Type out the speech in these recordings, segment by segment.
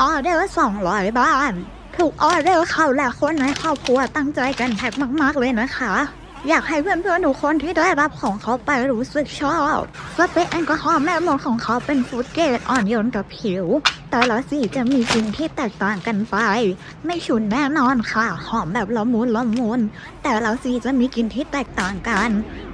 ออเดอร์สองร้อยบาทถูกออเดอร์เข้าและคนในครอบครัวตั้งใจกันแท็กมาก ๆ เลยนะคะ อยากให้เพื่อนๆทุกคนที่ได้รับของเขาไปรู้สึกชอบสเปรย์แอลกอฮอล์แม่มดของเขาเป็นฟูดเกรดอ่อนโยนกับผิว แต่ละสีจะมีกลิ่นที่แตกต่างกันไป ไม่ฉุนแน่นอนค่ะ หอมแบบละมุนละมุนแต่ละสีจะมีกลิ่นที่แตกต่างกัน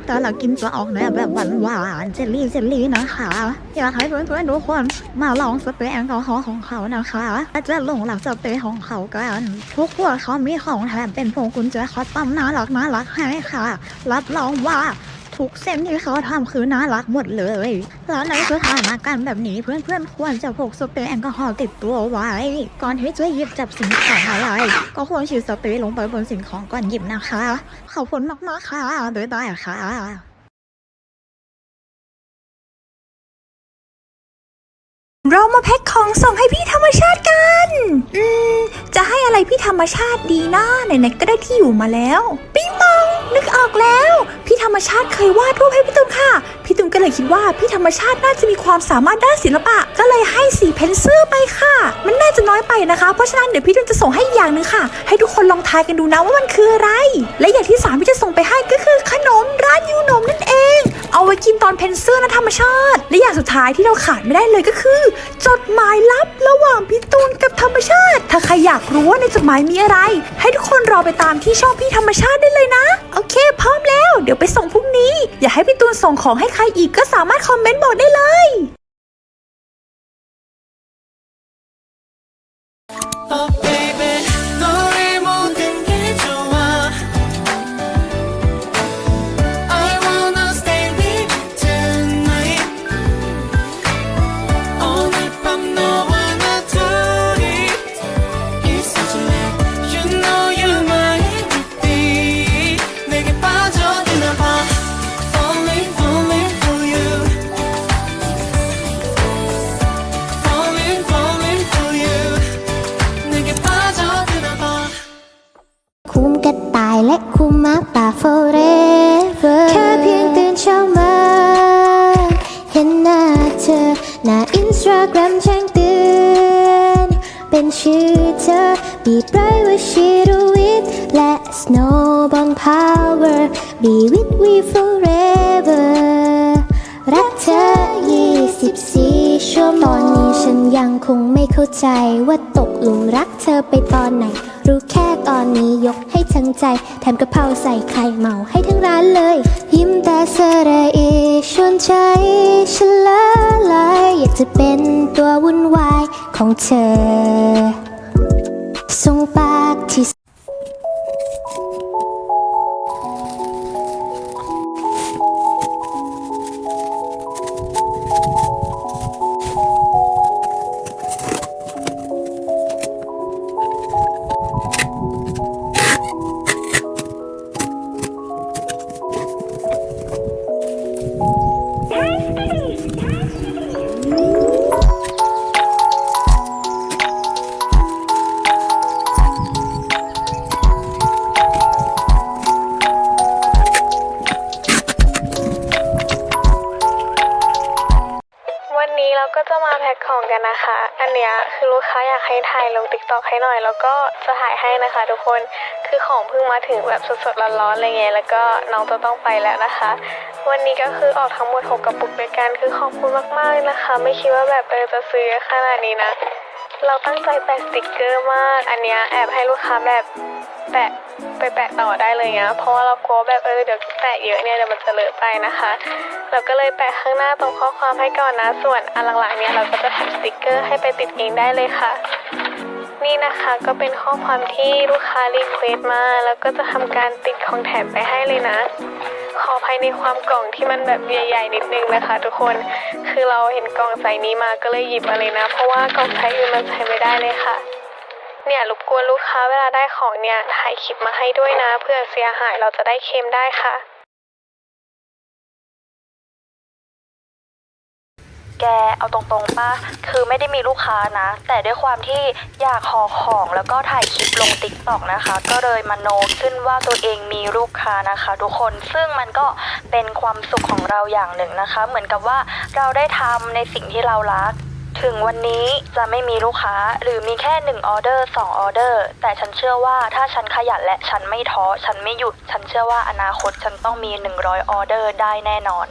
แต่ละกลินจะออกแนวแบบหวานๆเจลลี่เจลลี่นะคะอยากให้เพื่อนๆทุกคนมาลองสเปรย์แอลกอฮอล์ของเขานะคะและจะหลงหลักสเปรย์ของเขากันทุกขวดเขามีของแถมเป็นพวงกุญแจคอตตอมน่ารักน่ารักให้ค่ะ รับรองว่า ทุกเส้นที่เขาทำคือน่ารักหมดเลย แล้วในสถานการณ์แบบนี้เพื่อนๆควรจะพกสเปรย์แอลกอฮอล์ติดตัวไว้ ก่อนที่จะหยิบจับสิ่งของอะไร ก็ควรฉีดสเปรย์ลงไปบนสิ่งของก่อนหยิบนะคะ ขอบคุณมากๆค่ะบ๊ายบายค่ะเรามาแพ็คของส่งให้พี่ธรรมชาติกัน อืม จะให้อะไรพี่ธรรมชาติดีนะไหนๆก็ได้ที่อยู่มาแล้ว ปิ๊งปอง นึกออกแล้ว พี่ธรรมชาติเคยวาดรูปให้พี่ตุ้มค่ะ พี่ตุ้มก็เลยคิดว่าพี่ธรรมชาติน่าจะมีความสามารถด้านศิลปะ ก็เลยให้สีเพนเซอร์ไปค่ะ มันน่าจะน้อยไปนะคะ เพราะฉะนั้นเดี๋ยวพี่ตุ้มจะส่งให้อีกอย่างหนึ่งค่ะ ให้ทุกคนลองทายกันดูนะว่ามันคืออะไร และอย่างที่สามที่จะส่งไปให้ก็คือขนมร้านยูนมนั่นเอง เอาไว้กินตอนเพนเซอร์นะธรรมชาติ และอย่างสุดท้ายที่เราขาดไม่ได้เลยก็คือ จดหมายลับระหว่างพี่ต รรมชาติ ถ้าใครอยากรู้ว่าในจดหมายมีอะไร ให้ทุกคนรอไปตามที่ช่องพี่ธรรมชาติได้เลยนะ โอเค พร้อมแล้ว เดี๋ยวไปส่งพรุ่งนี้ อยากให้พี่ตูนส่งของให้ใครอีกก็สามารถคอมเมนต์บอกได้เลย Oh คุ้มกระต่ายและคุ้มหมาป่า forever แค่เพียงตื่นเช้ามาเห็นหน้าเธอหน้าอินสตาแกรมแจ้งเตือนเป็นชื่อเธอบีบไว้ว่า she do it และ snowball power be with we forever รักเธอ 24 ชั่วโมงตอนนี้ฉันยังคงไม่เข้าใจว่าตกหลุมรักเธอไปตอนไหน รู้แค่ตอนนี้ยกให้ทั้งใจ แถมกระเพราใส่ไข่เมาให้ทั้งร้านเลย ยิ้มแต่เสระเอชวนใจฉันละลายอยากจะเป็นตัววุ่นวายของเธอส่งไป ก็จะมาแพ็คของกันนะคะ อันเนี้ยคือลูกค้าอยากให้ถ่ายลงติ๊กต็อกให้หน่อย แล้วก็จะถ่ายให้นะคะทุกคน คือของเพิ่งมาถึงแบบสดๆร้อนๆอะไรเงี้ย แล้วก็น้องจะต้องไปแล้วนะคะ วันนี้ก็คือออกทั้งหมด 6กระปุกด้วยกัน คือขอบคุณมากๆนะคะ ไม่คิดว่าแบบเออจะซื้อขนาดนี้นะ เราตั้งใจแปะสติกเกอร์มาก อันเนี้ยแอบให้ลูกค้าแบบแปะไปแปะต่อได้เลยเงี้ย เพราะว่าเรากลัวแบบเออเดี๋ยวแปะเยอะเนี่ยเดี๋ยวมันจะเลอะไปนะคะ เราก็เลยแปะข้างหน้าตรงข้อความให้ก่อนนะ ส่วนอันหลังๆเนี่ยเราก็จะแถมสติกเกอร์ให้ไปติดเองได้เลยค่ะ นี่นะคะก็เป็นข้อความที่ลูกค้ารีเควสต์มา แล้วก็จะทำการติดของแถมไปให้เลยนะ ขอภายในความกล่องที่มันแบบใหญ่ๆนิดนึงนะคะ ทุกคนคือเราเห็นกล่องใสนี้มาก็เลยหยิบมาเลยนะ เพราะว่ากล่องใสอื่นมันใช้ไม่ได้เลยค่ะ เนี่ยรบกวนลูกค้าเวลาได้ของเนี่ยถ่ายคลิปมาให้ด้วยนะเพื่อเสียหายเราจะได้เคลมได้ค่ะ แกเอาตรงๆป่ะคือไม่ได้มีลูกค้านะ แต่ด้วยความที่อยากขอของแล้วก็ถ่ายคลิปลงติ๊กต็อกนะคะ ก็เลยมาโนขึ้นว่าตัวเองมีลูกค้านะคะ ทุกคนซึ่งมันก็เป็นความสุขของเราอย่างหนึ่งนะคะ เหมือนกับว่าเราได้ทำในสิ่งที่เรารักถึงวันนี้จะไม่มีลูกค้าหรือมีแค่ 1 ออเดอร์ 2 ออเดอร์ แต่ฉันเชื่อว่าถ้าฉันขยันและฉันไม่ท้อ ฉันไม่หยุด ฉันเชื่อว่าอนาคตฉันต้องมี 100 ออเดอร์ได้แน่นอน